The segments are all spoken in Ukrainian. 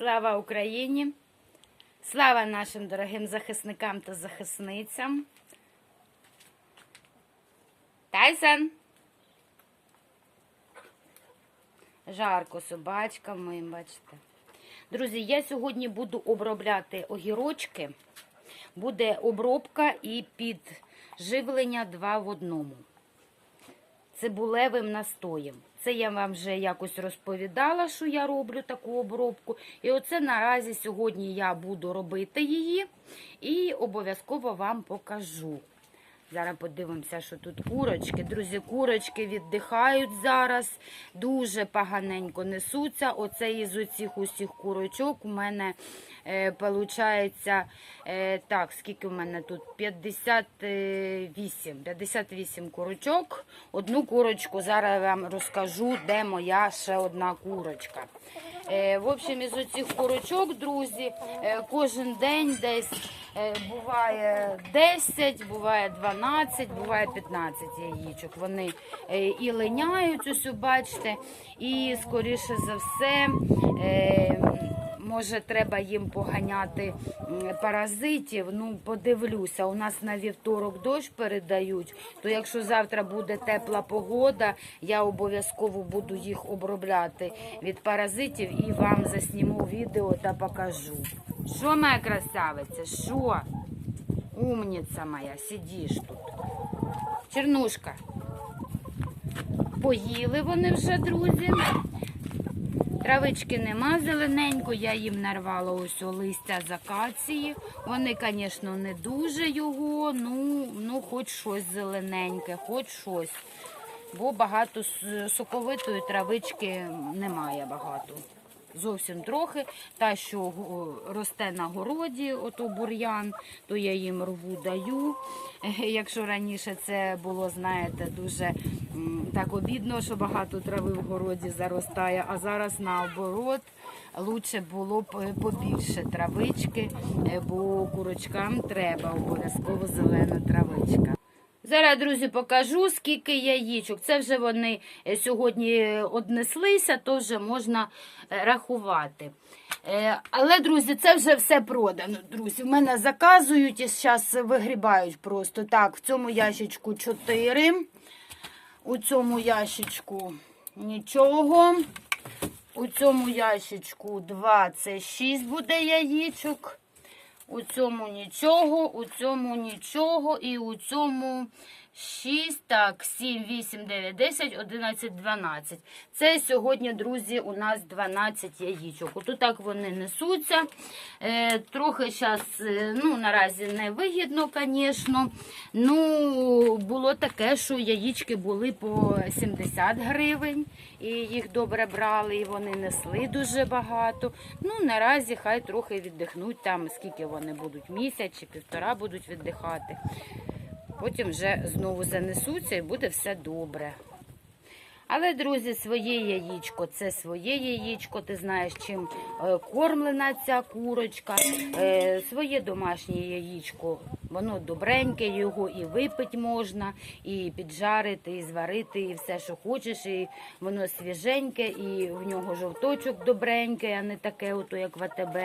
Слава Україні! Слава нашим дорогим захисникам та захисницям. Тайсон! Жарко собачкам моїм, бачите. Друзі, я сьогодні буду обробляти огірочки. Буде обробка і підживлення два в одному цибулевим настоєм. Це я вам вже якось розповідала, що я роблю таку обробку. І оце наразі сьогодні я буду робити її і обов'язково вам покажу. Зараз подивимося, що тут курочки. Друзі, курочки віддихають зараз, дуже поганенько несуться. Оце із оцих усіх курочок у мене е, е, так, скільки в мене тут? 58. 58 курочок. Одну курочку зараз вам розкажу, де моя ще одна курочка. Е, В общем, із оцих курочок, друзі, е, кожен день десь е, буває 10, буває 12, буває 15 яєчок. Вони і линяють, ось бачите, і скоріше за все. Може, треба їм поганяти паразитів. Ну, подивлюся. У нас на вівторок дощ передають. То якщо завтра буде тепла погода, я обов'язково буду їх обробляти від паразитів і вам засніму відео та покажу. Що моя красавиця? Що? Умниця моя, сидиш тут. Чернушка. Поїли вони вже, друзі. Травички нема зелененько, я їм нарвала ось листя з акації. Вони, звісно, не дуже його, ну, ну хоч щось зелененьке, хоч щось. Бо багато соковитої травички немає багато. Зовсім трохи. Та, що росте на городі, ото бур'ян, то я їм рву даю. Якщо раніше це було, знаєте, дуже так обідно, що багато трави в городі заростає, а зараз наоборот. Лучше було б е, побільше травички, е, бо курочкам треба обов'язково зелена травичка. Зараз, друзі, покажу, скільки яєчок. Це вже вони е, сьогодні однеслися, то вже можна рахувати. Але, друзі, це вже все продано. Друзі, в мене заказують і зараз вигрібають просто. Так, в цьому ящичку 4, у цьому ящичку нічого. У цьому ящичку 2, це 6 буде яєчок. У цьому нічого, у цьому нічого, і у цьому 6, так, 7, 8, 9, 10, 11, 12. Це сьогодні, друзі, у нас 12 яєчок. Отут так вони несуться. Е, трохи зараз, ну, наразі не вигідно, звісно. Ну, було таке, що яєчки були по 70 гривень, і їх добре брали, і вони несли дуже багато. Ну, наразі хай трохи віддихнуть там, скільки вони будуть, місяць чи півтора будуть віддихати. Потім вже знову занесуться і буде все добре. Але, друзі, своє яєчко це своє яєчко. Ти знаєш, чим е, кормлена ця курочка. Е, Своє домашнє яєчко, воно добреньке, його і випити можна, і піджарити, і зварити, і все, що хочеш. І воно свіженьке, і в нього жовточок добренький, а не таке, ото, як в АТБ.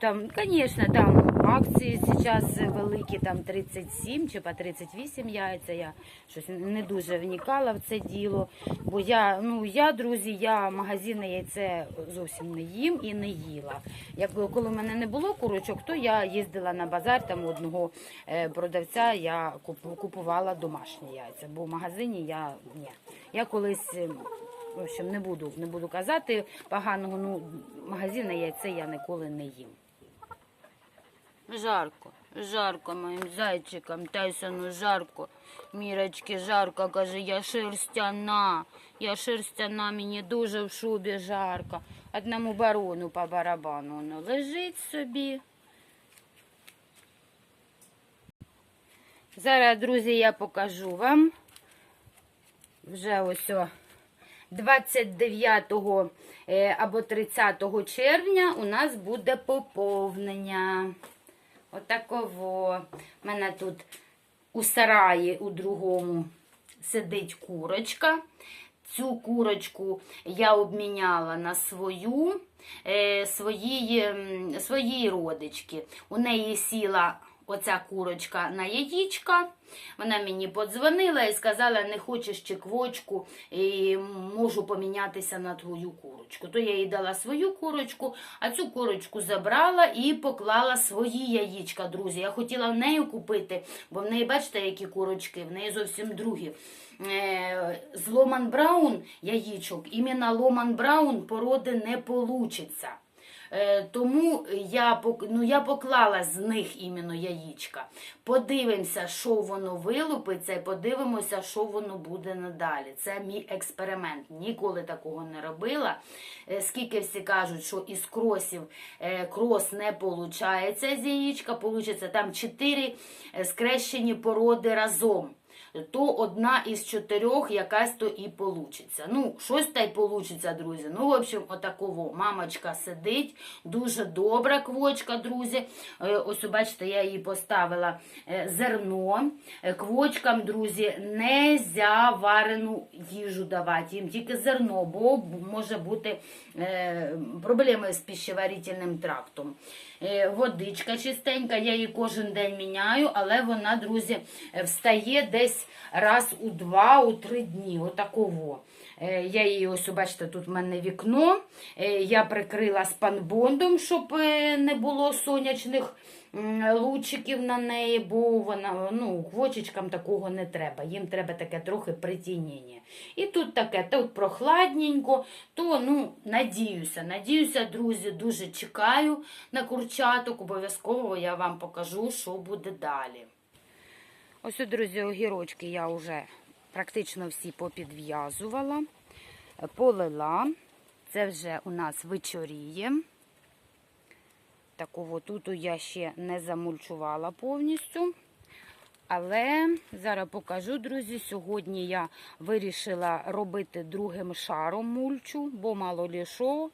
Там, звісно, там акції зараз великі, там 37 чи по 38 яйця. Я щось не дуже вникала в це діло. Бо я, ну я, друзі, я магазинне яйце зовсім не їм і не їла. Як коли в мене не було курочок, то я їздила на базар, там у одного е, продавця я купу- купувала домашні яйця, бо в магазині я ні. Я колись. е, В общем, не буду, не буду казати поганого, ну магазинне яйце я ніколи не їм. Жарко, жарко моїм зайчикам, Тайсону жарко. Мірочки жарко, каже, я шерстяна, я шерстяна, мені дуже в шубі жарко. Одному барону по барабану воно лежить собі. Зараз, друзі, я покажу вам. Вже ось о 29 е, або 30 червня у нас буде поповнення. Отаково. У мене тут у сараї у другому сидить курочка. Цю курочку я обміняла на свою. е, свої, е, свої родички. У неї сіла оця курочка на яєчка. Вона мені подзвонила і сказала, не хочеш чи квочку, і можу помінятися на твою курочку. То я їй дала свою курочку, а цю курочку забрала і поклала свої яєчка, друзі. Я хотіла в неї купити, бо в неї, бачите, які курочки, в неї зовсім другі. Е, З Ломан Браун яєчок, іменно Ломан Браун породи не получиться. Е, Тому я, ну, я поклала з них іменно яєчка. Подивимося, що воно вилупиться, і подивимося, що воно буде надалі. Це мій експеримент. Ніколи такого не робила. Е, Скільки всі кажуть, що із кросів е, крос не виходить з яєчка, получиться там чотири скрещені породи разом то одна із чотирьох якась то і получиться. Ну, щось та й получиться, друзі. Ну, в общем, отаково. Мамочка сидить, дуже добра квочка, друзі. Е, Ось, бачите, я їй поставила е, зерно. Е, Квочкам, друзі, нельзя варену їжу давати, їм тільки зерно, бо може бути проблеми з пищеварительним трактом. Е, Водичка чистенька, я її кожен день міняю, але вона, друзі, е, встає десь раз у два, у три дні. Отаково. Е, Я її ось, бачите, тут в мене вікно. Е, Я прикрила спанбондом, щоб е, не було сонячних лучиків на неї, бо вона, ну, квочечкам такого не треба. Їм треба таке трохи притінення. І тут таке, тут прохладненько, то ну, надіюся, надіюся, друзі, дуже чекаю на курчаток. Обов'язково я вам покажу, що буде далі. Ось, друзі, огірочки я вже практично всі попідв'язувала, полила. Це вже у нас вечоріє. Такого тут я ще не замульчувала повністю. Але зараз покажу, друзі. Сьогодні я вирішила робити другим шаром мульчу, бо мало лі що.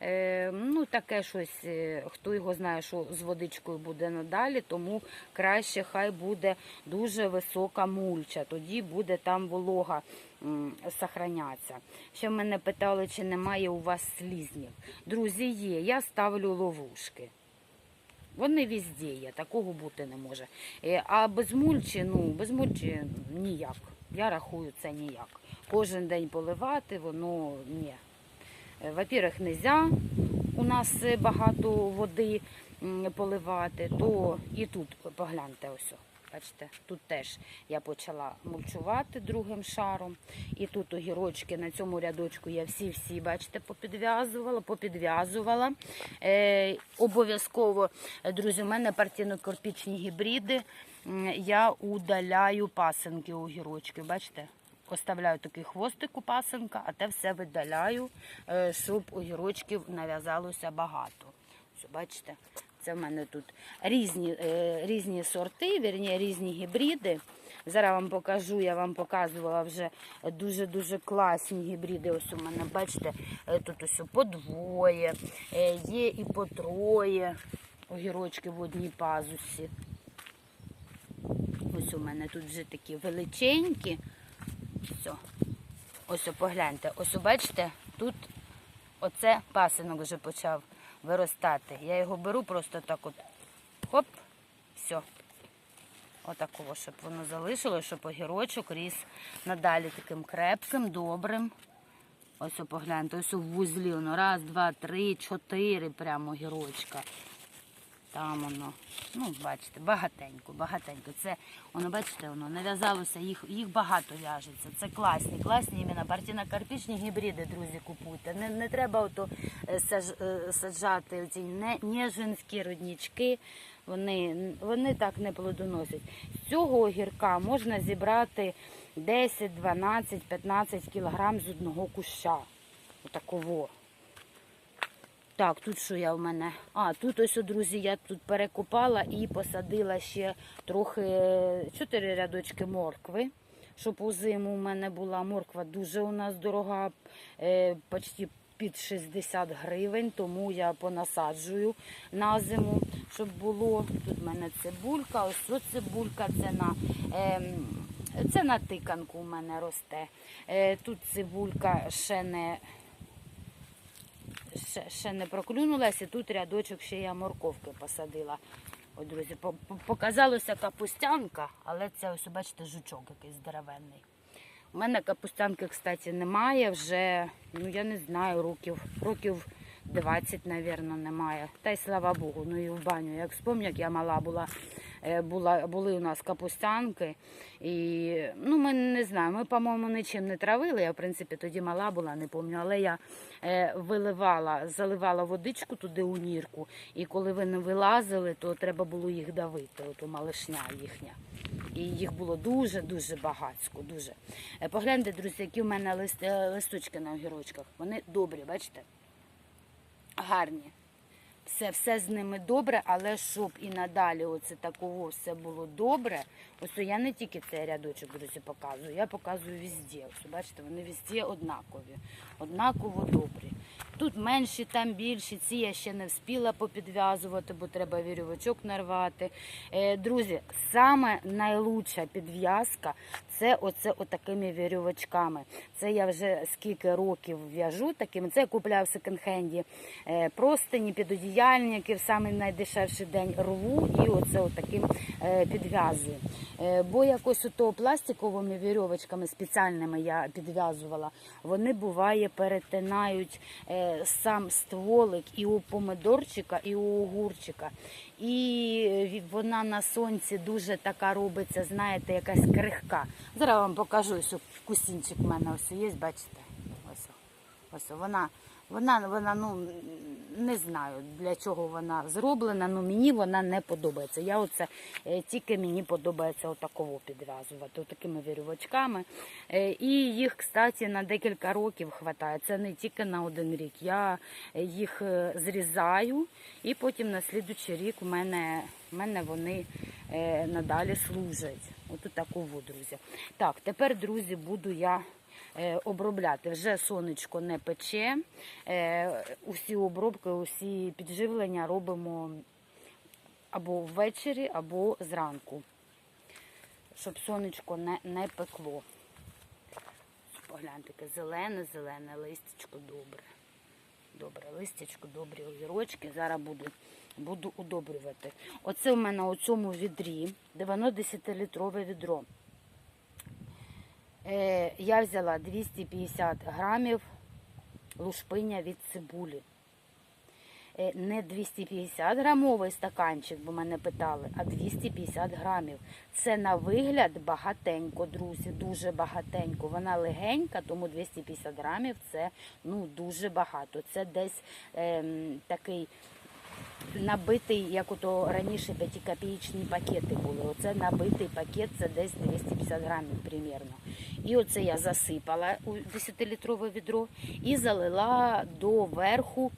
Е, ну, таке щось, е, хто його знає, що з водичкою буде надалі, тому краще хай буде дуже висока мульча. Тоді буде там волога сохранятися. Ще мене питали, чи немає у вас слізнів. Друзі, є. Я ставлю ловушки. Вони везде є, такого бути не може. Е, А без мульчі, ну, без мульчі ніяк. Я рахую це ніяк. Кожен день поливати, воно ні. Е, Во-первых, нельзя у нас е, багато води поливати, то і тут погляньте ось. Бачите, тут теж я почала мульчувати другим шаром. І тут огірочки на цьому рядочку я всі-всі, бачите, попідв'язувала, попідв'язувала. Е, обов'язково, друзі, у мене партійно-корпічні гібриди. Я удаляю пасенки огірочки, бачите? Оставляю такий хвостик у пасенка, а те все видаляю, е, щоб огірочків нав'язалося багато. Бачите, це в мене тут різні, е, різні сорти, вірні, різні гібриди. Зараз вам покажу, я вам показувала вже дуже-дуже класні гібриди. Ось у мене, бачите, е, тут ось по двоє, е, є і по троє огірочки в одній пазусі. Ось у мене тут вже такі величенькі. Все. Ось погляньте. Ось бачите, тут оце пасинок вже почав виростати. Я його беру просто так от. Хоп, все. Отакого, щоб воно залишилось, щоб огірочок ріс надалі таким крепким, добрим. Ось погляньте, ось у вузлі воно. Раз, два, три, чотири прямо огірочка. Там воно, ну, бачите, багатенько, багатенько. Це, воно, бачите, воно нав'язалося, їх, їх багато в'яжеться. Це класні, класні іменно партійно-карпічні гібриди, друзі, купуйте. Не, не треба ото е, е, саджати ці не, ніжинські роднічки. Вони, вони так не плодоносять. З цього огірка можна зібрати 10, 12, 15 кілограм з одного куща. Отаково. Так, тут що я в мене? А, тут ось, друзі, я тут перекопала і посадила ще трохи чотири рядочки моркви, щоб у зиму у мене була морква дуже у нас дорога, е, почти під 60 гривень, тому я понасаджую на зиму, щоб було. Тут в мене цибулька, ось що цибулька, це на. ем, це на тиканку у мене росте. Е, Тут цибулька ще не ще, ще не проклюнулася. Тут рядочок ще я морковки посадила. От, друзі, по- по- показалося капустянка, але це ось, бачите, жучок якийсь здоровенний. У мене капустянки, кстати, немає вже, ну я не знаю, років, років 20, напевно, немає. Та й слава Богу, ну і в баню. Як вспомню, як я мала була, е, була були у нас капустянки. І ну, ми не знаємо, ми, по-моєму, нічим не травили. Я, в принципі, тоді мала була, не пам'ятаю, але я е, виливала, заливала водичку туди у нірку. І коли вони вилазили, то треба було їх давити, от малишня їхня. І їх було дуже-дуже багатсько. Дуже. Е, Погляньте, друзі, які в мене лист, листочки на огірочках. Вони добрі, бачите? Гарні. Все, все з ними добре, але щоб і надалі оце такого все було добре. Ось я не тільки цей рядочок, друзі, показую, я показую везде. Ось, бачите, вони везде однакові, однаково добрі. Тут менші, там більші. Ці я ще не вспіла попідв'язувати, бо треба вірьовочок нарвати. Е, друзі, саме найлучша підв'язка це оце отакими вірьовочками. Це я вже скільки років в'яжу такими. Це я купляв в секонд-хенді е, простині, підодіяльники в самий найдешевший день рву і оце отаким е, підв'язую. Е, Бо якось ото пластиковими вірьовочками спеціальними я підв'язувала, вони буває перетинають сам стволик і у помидорчика, і у огурчика. І е, вона на сонці дуже така робиться, знаєте, якась крихка. Зараз вам покажу, що кусінчик в мене ось є, бачите? Ось, ось вона. Вона, вона, ну не знаю для чого вона зроблена, ну мені вона не подобається. Я оце е, тільки мені подобається отаково підв'язувати, отакими вірьовочками. Е, і їх, кстати, на декілька років хватає. Це не тільки на один рік. Я е, їх зрізаю, і потім на слідучий рік у мене, у мене вони надалі служать. От такого, друзі. Так, тепер, друзі, буду я обробляти. Вже сонечко не пече. Е, Усі обробки, усі підживлення робимо або ввечері, або зранку, щоб сонечко не, не пекло. Погляньте, таке зелене, зелене, листячко добре. Добре, листячко, добрі огірочки. Зараз буду, буду удобрювати. Оце в мене у цьому відрі, де воно 10-літрове відро. Е, я взяла 250 грамів лушпиня від цибулі. Е, не 250 грамовий стаканчик, бо мене питали, а 250 грамів. Це на вигляд багатенько, друзі, дуже багатенько. Вона легенька, тому 250 грамів це ну, дуже багато. Це десь ем, такий набитий, як ото раніше 5-копеечні пакети були. Оце набитий пакет, це десь 250 грамів примірно. І оце я засипала у 10-літрове відро і залила до верху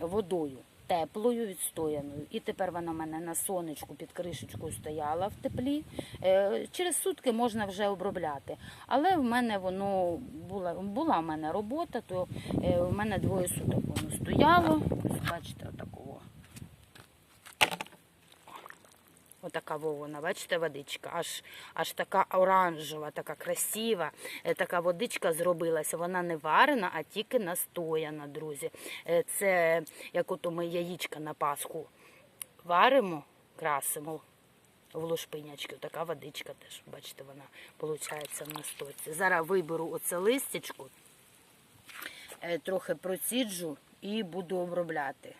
водою. Теплою відстояною. І тепер вона в мене на сонечку під кришечкою стояла в теплі. Е, Через сутки можна вже обробляти. Але в мене воно була, була в мене робота, то е, в мене двоє суток воно стояло. Бачите, отакого. Отака вовна, бачите, водичка, аж, аж така оранжева, така красива. Е, Така водичка зробилася. Вона не варена, а тільки настояна, друзі. Е, Це як ото ми яєчка на Пасху варимо, красимо в лушпинячки. Така водичка теж, бачите, вона виходить в настойці. Зараз виберу оце листячку, е, трохи проціджу і буду обробляти.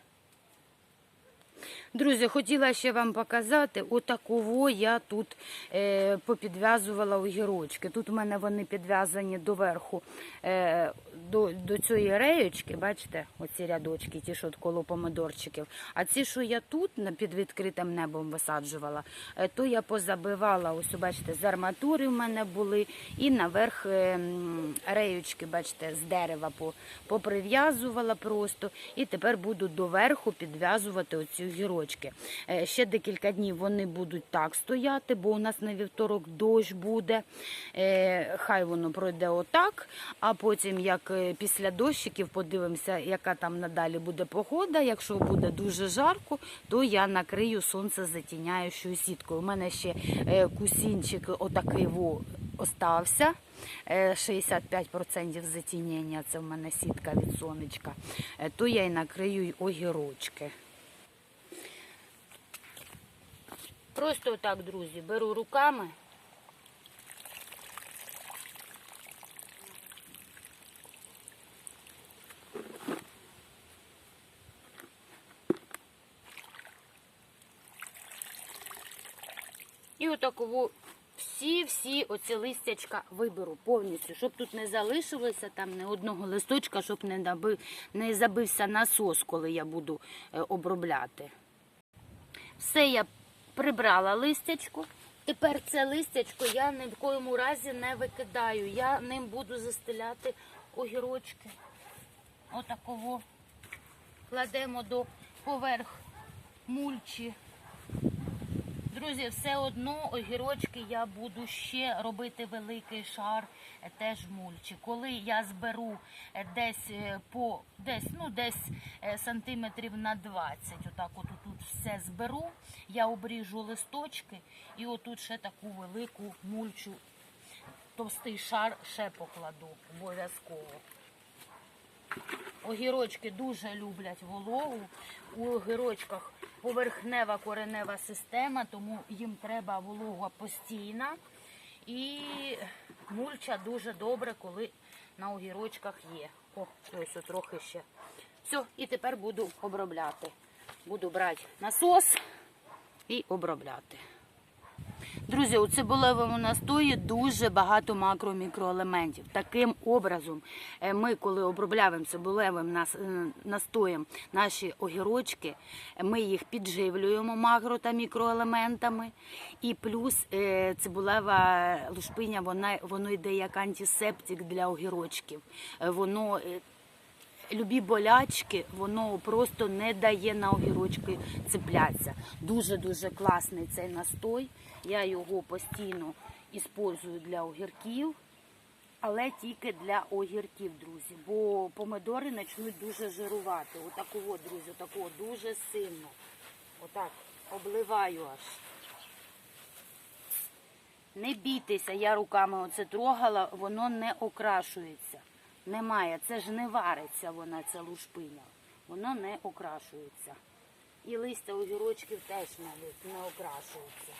Друзі, хотіла ще вам показати, отакого я тут е, попідв'язувала огірочки. Тут у мене вони підв'язані доверху е, до, до цієї реєчки, бачите, оці рядочки, ті, що коло помидорчиків. А ці, що я тут під відкритим небом висаджувала, е, то я позабивала, ось бачите, з арматури в мене були, і наверх е, реєчки, бачите, з дерева поприв'язувала просто. І тепер буду доверху підв'язувати оці огірочки. Е, Ще декілька днів вони будуть так стояти, бо у нас на вівторок дощ буде. Хай воно пройде отак, а потім, як після дощиків, подивимося, яка там надалі буде погода. Якщо буде дуже жарко, то я накрию сонцезатіняючою сіткою. У мене ще е, кусінчик отакий во остався. Е, 65% затінення, це в мене сітка від сонечка. Е, То я й накрию огірочки. Просто так, друзі, беру руками. І отаково всі-всі оці листячка виберу повністю, щоб тут не залишилося там ні одного листочка, щоб не, наби, не забився насос, коли я буду е, обробляти. Все я прибрала листячко. Тепер це листячко я ні в коєму разі не викидаю. Я ним буду застеляти огірочки. Отаково кладемо до поверх мульчі. Друзі, все одно огірочки я буду ще робити великий шар е, теж мульчі. Коли я зберу е, десь е, по десь, ну, десь сантиметрів на 20, отак от тут все зберу, я обріжу листочки і отут ще таку велику мульчу, товстий шар ще покладу обов'язково. Огірочки дуже люблять вологу. У огірочках поверхнева коренева система, тому їм треба волога постійна. І мульча дуже добре, коли на огірочках є. О, ось трохи ще. Все, і тепер буду обробляти. Буду брати насос і обробляти. Друзі, у цибулевому настої дуже багато макро-мікроелементів. Таким образом, е, ми, коли обробляємо цибулевим е, настоєм наші огірочки, ми їх підживлюємо макро та мікроелементами. І плюс е, цибулева лушпиня, вона, воно йде як антисептик для огірочків. Воно любі болячки, воно просто не дає на огірочки цеплятися. Дуже-дуже класний цей настой. Я його постійно іспользую для огірків, але тільки для огірків, друзі. Бо помидори почнуть дуже жирувати. Отакого, друзі, отакого дуже сильно. Отак обливаю аж. Не бійтеся, я руками оце трогала, воно не окрашується. Немає, це ж не вариться вона, ця лушпиня. Воно не окрашується. І листя огірочків теж не, не окрашується.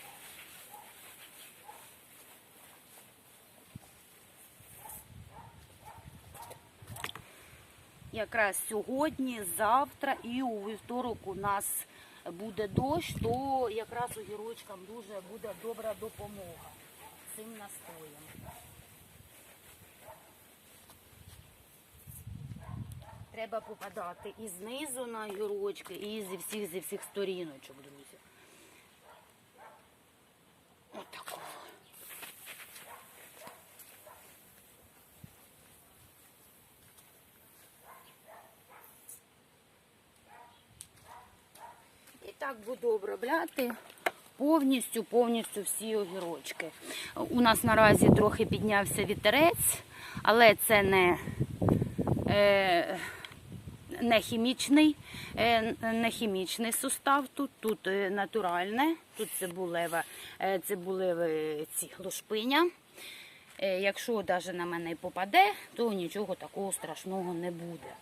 Якраз сьогодні, завтра і у вівторок у нас буде дощ, то якраз огірочкам дуже буде добра допомога цим настоєм. Треба попадати і знизу на огірочки, і зі всіх зі всіх сторіночок, друзі. Отако. І так буду обробляти повністю, повністю всі огірочки. У нас наразі трохи піднявся вітерець, але це не, е, не, хімічний, е, не хімічний сустав тут, тут е, натуральне, тут цибулева, е, цибулеве ці лушпиня. Якщо навіть на мене попаде, то нічого такого страшного не буде.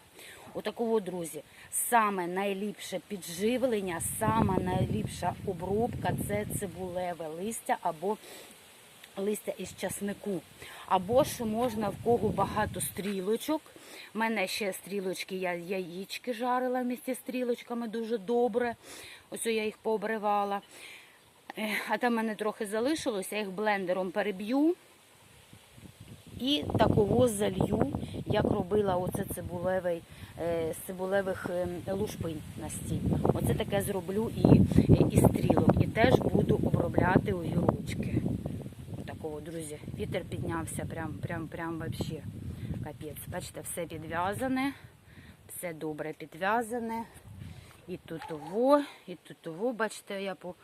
Отакого, друзі, саме найліпше підживлення, саме найліпша обробка це цибулеве листя або листя із часнику. Або ж можна в кого багато стрілочок. У мене ще стрілочки, я яєчки жарила місті стрілочками дуже добре. Ось я їх пообривала. Е, А там в мене трохи залишилося, я їх блендером переб'ю. І таково залью, як робила оце цибулевий, е, цибулевих е, лушпинь на стіл. Оце таке зроблю і, і стрілок. І теж буду обробляти огірочки. Такого, друзі, вітер піднявся, прям, прям, прям вообще капець. Бачите, все підв'язане, все добре підв'язане. І тут того, і тут того, бачите, я по,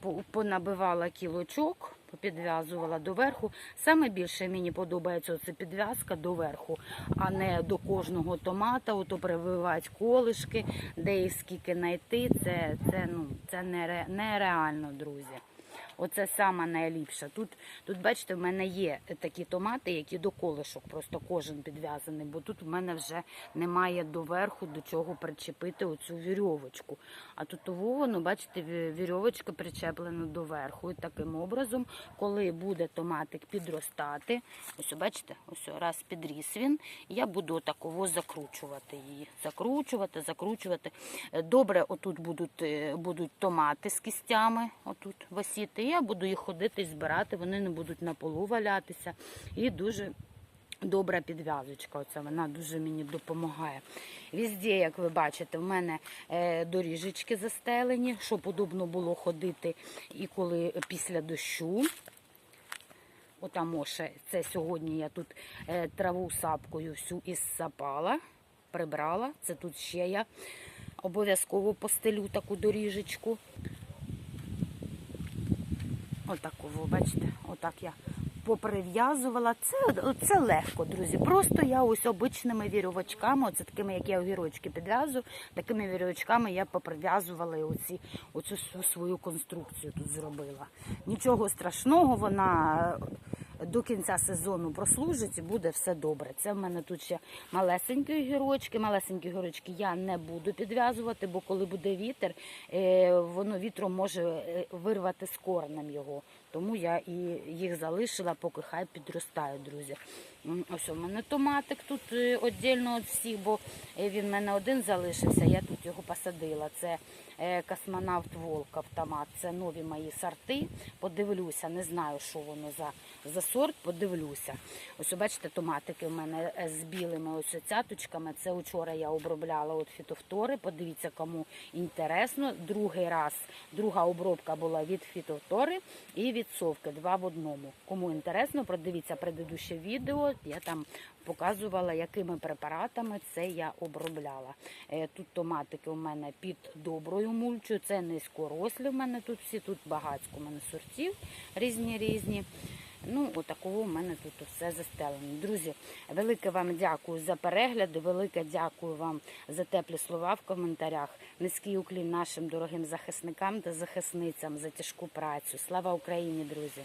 по, понабивала кілочок, попідв'язувала доверху. Саме більше мені подобається оце підв'язка доверху, а не до кожного томата, ото прививати колишки, де і скільки знайти. Це, це, ну, це нере, нереально, друзі. Оце саме найліпше. Тут, тут, бачите, в мене є такі томати, які до колишок, просто кожен підв'язаний, бо тут в мене вже немає доверху до чого причепити оцю вірьовочку. А тут воно, бачите, ві- вірьовочка причеплена доверху. І таким образом, коли буде томатик підростати, ось бачите, ось раз підріс він, я буду таково закручувати її. Закручувати, закручувати. Е, Добре, отут будуть, е, будуть томати з кістями, отут висіти. Я буду їх ходити і збирати, вони не будуть на полу валятися. І дуже добра підв'язочка. Оця вона дуже мені допомагає. Везде, як ви бачите, в мене е, доріжечки застелені, щоб удобно було ходити і коли після дощу. Отамо ще це сьогодні я тут е, траву сапкою всю ізсапала, прибрала. Це тут ще я обов'язково постелю таку доріжечку. Отаково, бачите, отак я поприв'язувала. Це, це легко, друзі. Просто я ось обичними вірьовочками, оце такими, як я вірочки підв'язую, такими вірьовочками я поприв'язувала оці, оцю свою конструкцію тут зробила. Нічого страшного, вона до кінця сезону прослужить і буде все добре. Це в мене тут ще малесенькі огірочки. Малесенькі огірочки я не буду підв'язувати, бо коли буде вітер, е, воно вітром може е, вирвати з коренем його. Тому я і їх залишила, поки хай підростають, друзі. Ось у мене томатик тут е, віддільно від всіх, бо е, він в мене один залишився, я тут його посадила. Це е, космонавт Волков томат. Це нові мої сорти. Подивлюся, не знаю, що воно за, за сорт, подивлюся. Ось бачите, томатики в мене е, з білими ось цяточками. Це вчора я обробляла від фітофтори. Подивіться, кому інтересно. Другий раз, друга обробка була від фітофтори і від совки. Два в одному. Кому інтересно, продивіться предыдуще відео. Я там показувала, якими препаратами це я обробляла. Е, Тут томатики у мене під доброю мульчою. Це низькорослі в мене тут всі, тут багатько у мене сортів різні різні. Ну, отакого у мене тут все застелено. Друзі, велике вам дякую за перегляди, велике дякую вам за теплі слова в коментарях. Низький уклін нашим дорогим захисникам та захисницям за тяжку працю. Слава Україні, друзі!